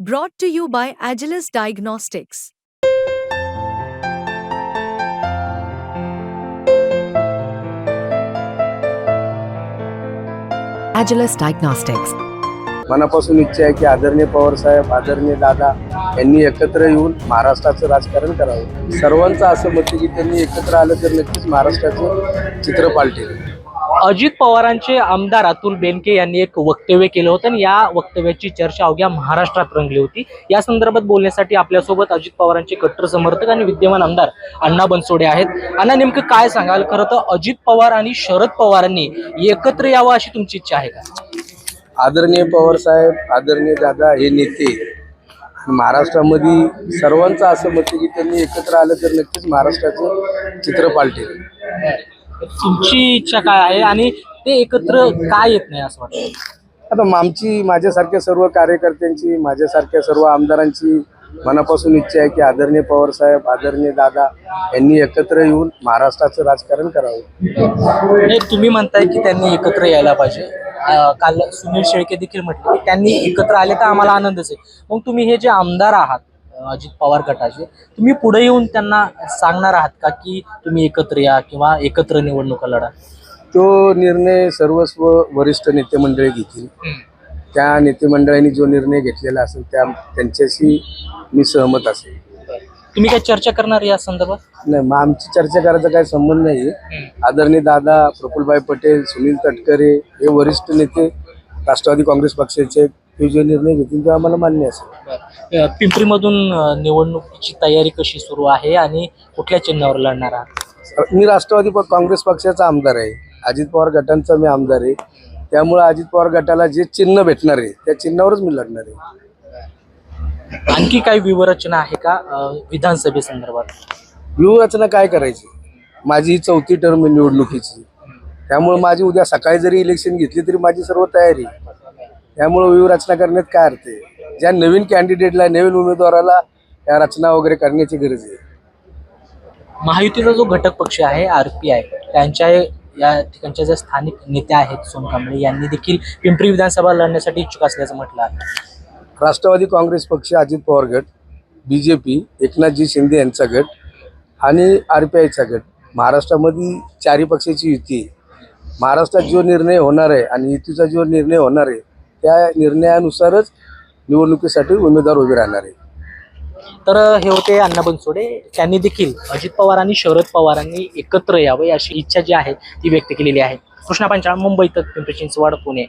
Brought to you by Agilis Diagnostics. Agilis Diagnostics. मनापासून इच्छा आहे की आदरणीय पवार साहेब आदरणीय दादा यांनी एकत्र येऊन महाराष्ट्राचं राजकारण करावं सर्वांचं असं मत आहे की त्यांनी एकत्र आलं तर नक्कीच महाराष्ट्राचं चित्र पालटेल अजित पवारांचे आमदार अतुल बेनके यांनी एक वक्तव्य केलं होतं आणि या वक्तव्याची चर्चा अवघ्या महाराष्ट्रात रंगली होती. या संदर्भात बोलण्यासाठी आपल्यासोबत अजित पवारांचे कट्टर समर्थक आणि विद्यमान आमदार अण्णा बनसोडे आहेत. अण्णा नेमकं काय सांगाल? खरं तर अजित पवार आणि शरद पवारांनी एकत्र यावं अशी तुमची इच्छा आहे का? आदरणीय पवार साहेब आदरणीय दादा हे नेते महाराष्ट्रामध्ये सर्वांचं असं मत की त्यांनी एकत्र आलं तर नक्कीच महाराष्ट्राचं चित्र पालटेल. तुमची इच्छा काय आहे आणि ते एकत्र काय येत नाही असं वाटतं? आता आमची माझ्यासारख्या सर्व कार्यकर्त्यांची माझ्यासारख्या सर्व आमदारांची मनापासून इच्छा आहे की आदरणीय पवार साहेब आदरणीय दादा यांनी एकत्र येऊन महाराष्ट्राचं राजकारण करावं. नाही तुम्ही म्हणताय की त्यांनी एकत्र यायला पाहिजे. काल सुनील शेळके देखील म्हटले की त्यांनी एकत्र आले तर आम्हाला आनंदच आहे. मग तुम्ही हे जे आमदार आहात अजित पवार गटाचे तुम्ही पुढे येऊन त्यांना सांगणार आहात का की तुम्ही एकत्र या किंवा एकत्र निवडणुका लढा? तो निर्णय सर्वस्व वरिष्ठ नेते मंडळी घेतील. त्या नेते मंडळांनी जो निर्णय घेतलेला असेल त्या त्यांच्याशी मी सहमत असेल. तुम्ही काय चर्चा करणार या संदर्भात? नाही मग आमची चर्चा करायचा काही संबंध नाही. आदरणीय दादा प्रफुल्लभाई पटेल सुनील तटकरे हे वरिष्ठ नेते राष्ट्रवादी काँग्रेस पक्षाचे ते जे निर्णय घेतील ते आम्हाला मान्य असेल. पिंपरीमधून अं, निवडणुकीची तयारी कशी सुरू आहे आणि कुठल्या चिन्हावर लढणार आहात? मी राष्ट्रवादी प- काँग्रेस पक्षाचा आमदार आहे. अजित पवार गटांचा मी आमदार आहे. त्यामुळे अजित पवार गटाला जे चिन्ह भेटणार आहे त्या चिन्हावरच मी लढणार आहे. आणखी काही विवरचना आहे का अं, विधानसभेसंदर्भात व्यूहरचना काय करायची? माझी ही चौथी टर्म आहे निवडणुकीची. त्यामुळे माझी उद्या सकाळी जरी इलेक्शन घेतली तरी माझी सर्व तयारी त्यामुळे व्यूहरचना करण्यात काय अर्थ आहे? ज्या नवीन कॅन्डिडेटला नवीन उमेदवाराला या रचना वगैरे करण्याची गरज आहे. महायुतीचा जो घटक पक्ष आहे आर पी आय त्यांच्या या ठिकाणच्या ज्या स्थानिक नेत्या आहेत सोनकांबळे यांनी देखील पिंपरी विधानसभा लढण्यासाठी इच्छुक असल्याचं म्हटलं आहे. राष्ट्रवादी काँग्रेस पक्ष अजित पवार गट बी जे पी एकनाथजी शिंदे यांचा गट आणि आर पी आयचा गट. महाराष्ट्रामध्ये चारी पक्षाची युती आहे. महाराष्ट्रात जो निर्णय होणार आहे आणि युतीचा जो निर्णय होणार आहे त्या निर्णयानुसारच निवडणुकीसाठी उमेदवार उभे राहणार आहे तर हे होते अण्णा बनसोडे. त्यांनी देखील अजित पवार आणि शरद पवारांनी एकत्र यावं अशी इच्छा जी आहे ती व्यक्त केलेली आहे. कृष्णा पंचाळ मुंबई तर पिंपरी चिंचवड पुणे.